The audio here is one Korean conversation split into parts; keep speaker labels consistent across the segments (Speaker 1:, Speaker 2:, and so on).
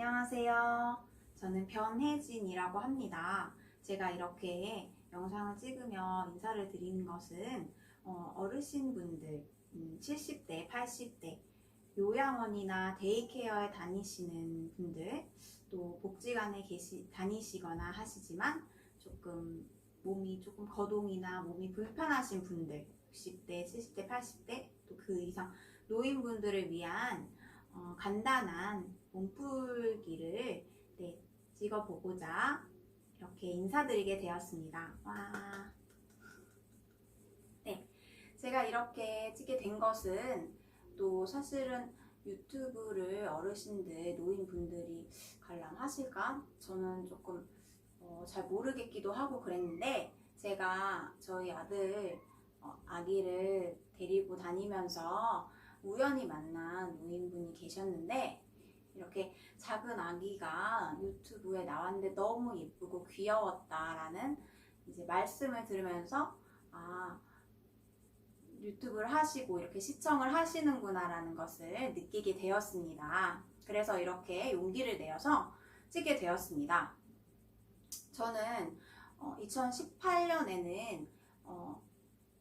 Speaker 1: 안녕하세요. 저는 변혜진이라고 합니다. 제가 이렇게 영상을 찍으며 인사를 드리는 것은 어, 어르신분들, 음, 70대, 80대, 요양원이나 데이케어에 다니시는 분들, 또 복지관에 계시, 다니시거나 하시지만 조금 몸이 조금 거동이나 몸이 불편하신 분들, 60대, 70대, 80대, 또 그 이상 노인분들을 위한 어, 간단한 몸풀기를 네, 찍어보고자 이렇게 인사드리게 되었습니다. 와. 네. 제가 이렇게 찍게 된 것은 또 사실은 유튜브를 어르신들, 노인분들이 관람하실까? 저는 조금 어, 잘 모르겠기도 하고 그랬는데 제가 저희 아들, 어, 아기를 데리고 다니면서 우연히 만난 노인분이 계셨는데 이렇게 작은 아기가 유튜브에 나왔는데 너무 예쁘고 귀여웠다라는 이제 말씀을 들으면서 아 유튜브를 하시고 이렇게 시청을 하시는구나라는 것을 느끼게 되었습니다. 그래서 이렇게 용기를 내어서 찍게 되었습니다. 저는 2018년에는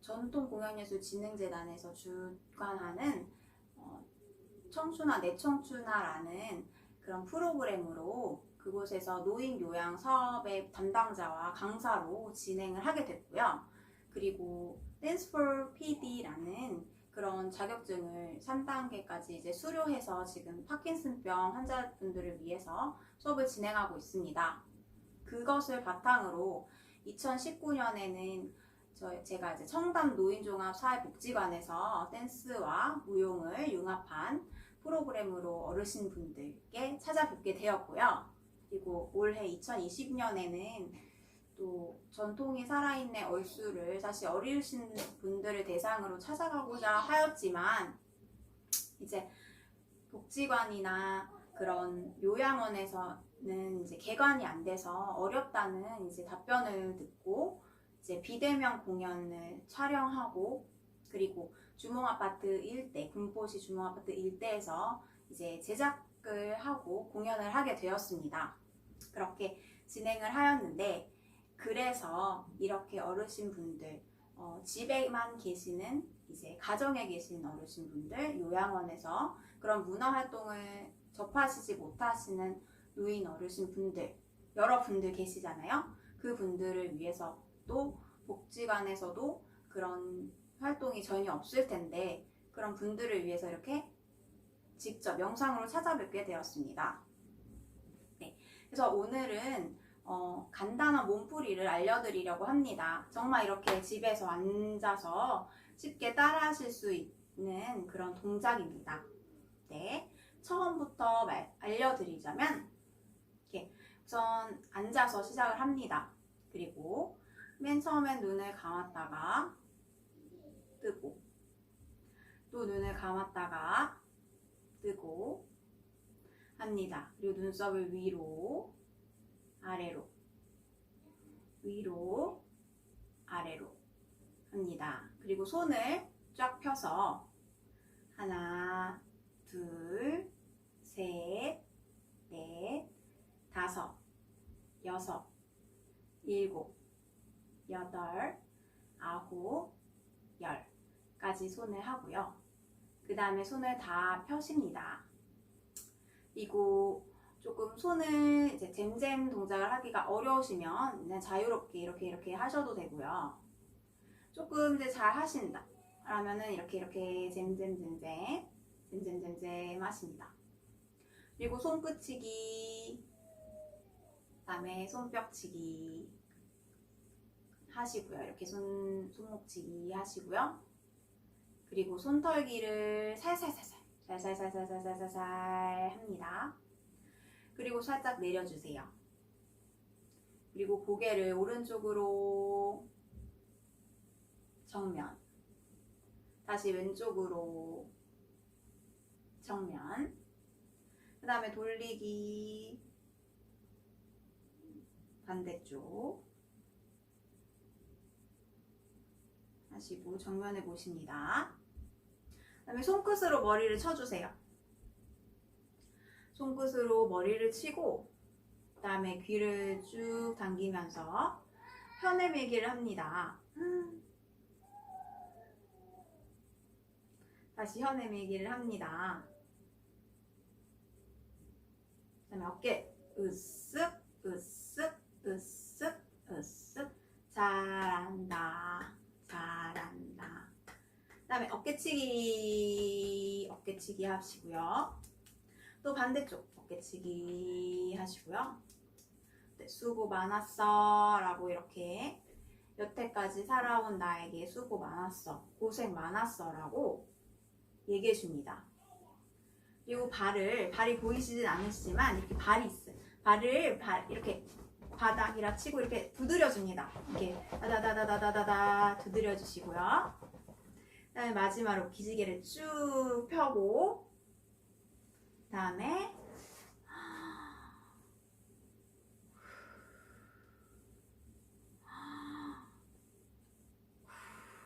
Speaker 1: 전통공연예술진흥재단에서 주관하는 어, 청춘화 내 청춘화라는 그런 프로그램으로 그곳에서 노인 요양 사업의 담당자와 강사로 진행을 하게 됐고요. 그리고 댄스 for PD라는 그런 자격증을 3단계까지 이제 수료해서 지금 파킨슨병 환자분들을 위해서 수업을 진행하고 있습니다. 그것을 바탕으로 2019년에는 저 제가 이제 청담 노인종합 사회복지관에서 댄스와 무용을 융합한 프로그램으로 어르신분들께 찾아뵙게 되었고요. 그리고 올해 2020년에는 또 전통이 살아있는 얼수를 사실 어리신 분들을 대상으로 찾아가고자 하였지만 이제 복지관이나 그런 요양원에서는 이제 개관이 안 돼서 어렵다는 이제 답변을 듣고 이제 비대면 공연을 촬영하고 그리고 주몽아파트 일대 군포시 주몽아파트 일대에서 이제 제작을 하고 공연을 하게 되었습니다. 그렇게 진행을 하였는데 그래서 이렇게 어르신분들 어, 집에만 계시는 이제 가정에 계신 어르신분들 요양원에서 그런 문화 활동을 접하시지 못하시는 노인 어르신분들 여러분들 계시잖아요. 그 분들을 위해서 또 복지관에서도 그런 활동이 전혀 없을 텐데 그런 분들을 위해서 이렇게 직접 영상으로 찾아뵙게 되었습니다. 네, 그래서 오늘은 어, 간단한 몸풀이를 알려드리려고 합니다. 정말 이렇게 집에서 앉아서 쉽게 따라 하실 수 있는 그런 동작입니다. 네, 처음부터 말, 알려드리자면 이렇게 우선 앉아서 시작을 합니다. 그리고 맨 처음엔 눈을 감았다가 뜨고 또 눈을 감았다가 뜨고 합니다. 그리고 눈썹을 위로 아래로 위로 아래로 합니다. 그리고 손을 쫙 펴서 하나 둘 셋, 넷, 다섯, 여섯, 일곱, 여덟, 아홉, 열까지 손을 하고요. 그 다음에 손을 다 펴십니다. 그리고 조금 손을 이제 잼잼 동작을 하기가 어려우시면 그냥 자유롭게 이렇게 이렇게 하셔도 되고요. 조금 이제 잘 하신다. 라면은 이렇게 이렇게 잼잼잼잼 잼잼잼잼 하십니다. 그리고 손끝치기 그 다음에 손뼉치기 하시고요. 이렇게 손 손목치기 하시고요. 그리고 손털기를 살살살살 살살살살살살살 합니다. 그리고 살짝 내려주세요. 그리고 고개를 오른쪽으로 정면 다시 왼쪽으로 정면 그 다음에 돌리기 반대쪽 하시고 정면에 보십니다. 그 다음에 손끝으로 머리를 쳐주세요. 손끝으로 머리를 치고 그 다음에 귀를 쭉 당기면서 편의 밀기를 합니다. 다시 현의 밀기를 합니다. 그 다음에 어깨 으쓱 으쓱 으쓱 으쓱 잘한다 잘한다. 그 다음에 어깨치기 어깨치기 하시고요. 또 반대쪽 어깨치기 하시고요. 네, 수고 많았어 라고 이렇게 여태까지 살아온 나에게 수고 많았어 고생 많았어 라고 얘기해 줍니다. 그리고 발을 발이 보이시진 않으시지만 이렇게 발이 있어요. 발을 발 이렇게 바닥이라 치고 이렇게 두드려 줍니다. 이렇게 다다다다다다다 두드려 주시고요. 그다음에 마지막으로 기지개를 쭉 펴고 그다음에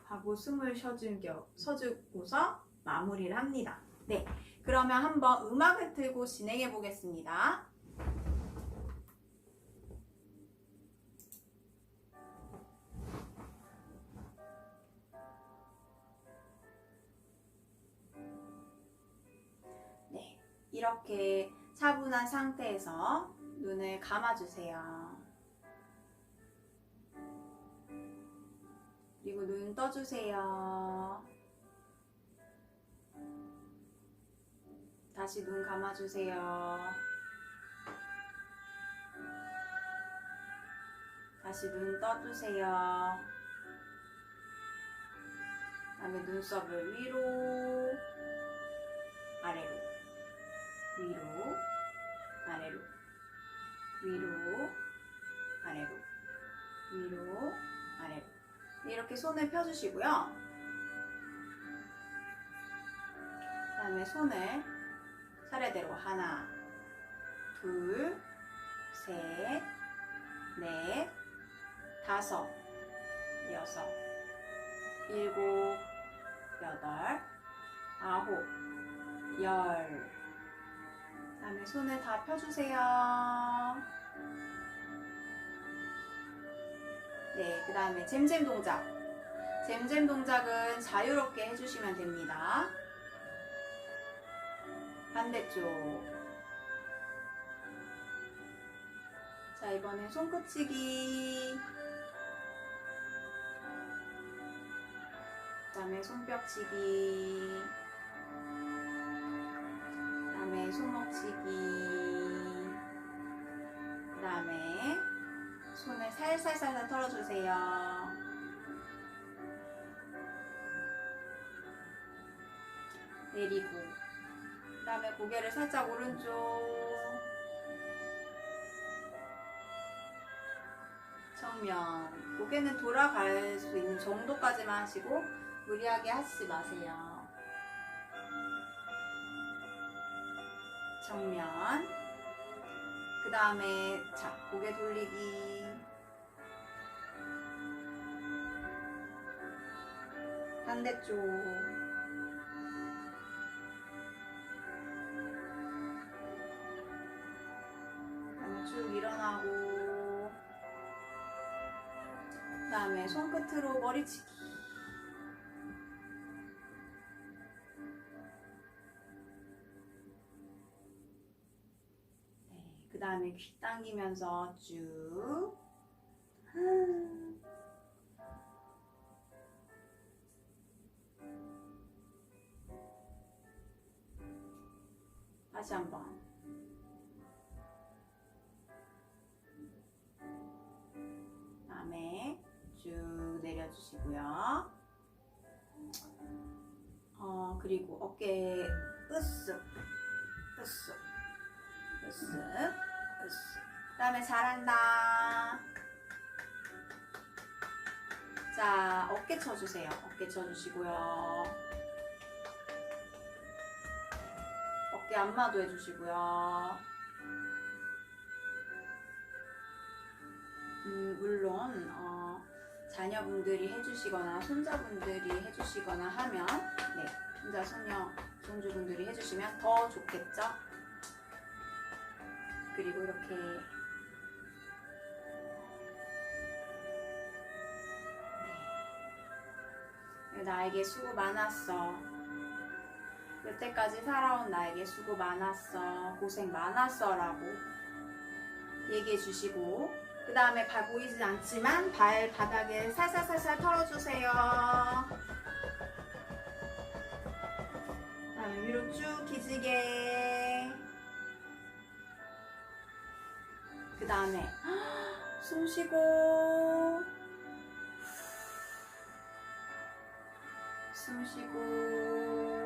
Speaker 1: 하고 숨을 쉬어주겨, 쉬어주고서 마무리를 합니다. 네, 그러면 한번 음악을 틀고 진행해 보겠습니다. 이렇게 차분한 상태에서 눈을 감아주세요. 그리고 눈 떠주세요. 다시 눈 감아주세요. 다시 눈 떠주세요. 다음에 눈썹을 위로, 이렇게 손을 펴주시고요. 그 다음에 손을 차례대로 하나, 둘, 셋, 넷, 다섯, 여섯, 일곱, 여덟, 아홉, 열. 그 다음에 손을 다 펴주세요. 네, 그 다음에 잼잼 동작. 잼잼 동작은 자유롭게 해주시면 됩니다. 반대쪽. 자, 이번엔 손끝치기. 그 다음에 손뼉치기. 그 다음에 손목치기. 그 다음에 손을 살살살살 털어주세요. 내리고. 그 다음에 고개를 살짝 오른쪽. 정면. 고개는 돌아갈 수 있는 정도까지만 하시고 무리하게 하시지 마세요. 정면. 그 다음에 자 고개 돌리기. 반대쪽 손끝으로 머리치기 네, 그 다음에 귀 당기면서 쭉. 다시 한 번. 쭉 내려주시고요. 어, 그리고 어깨 으쓱, 으쓱. 으쓱 으쓱 그 다음에 잘한다 자 어깨 쳐주세요 어깨 쳐주시고요 어깨 안마도 해주시고요 음, 물론 어, 자녀분들이 해주시거나 손자분들이 해주시거나 하면 네 손자 손녀 손주분들이 해주시면 더 좋겠죠 그리고 이렇게 네. 나에게 수고 많았어. 여태까지 살아온 나에게 수고 많았어. 고생 많았어. 라고 얘기해 주시고, 그 다음에 발 보이진 않지만 발 바닥에 살살살살 털어주세요. 다음에 위로 쭉 기지개. 그 다음에 숨 쉬고 숨 쉬고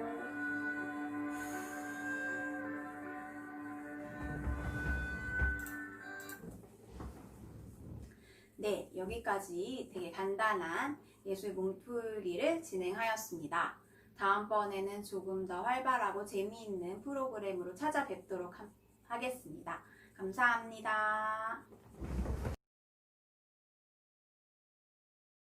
Speaker 1: 네, 여기까지 되게 간단한 예술 몸풀이를 진행하였습니다. 다음번에는 조금 더 활발하고 재미있는 프로그램으로 찾아뵙도록 하- 하겠습니다. 감사합니다.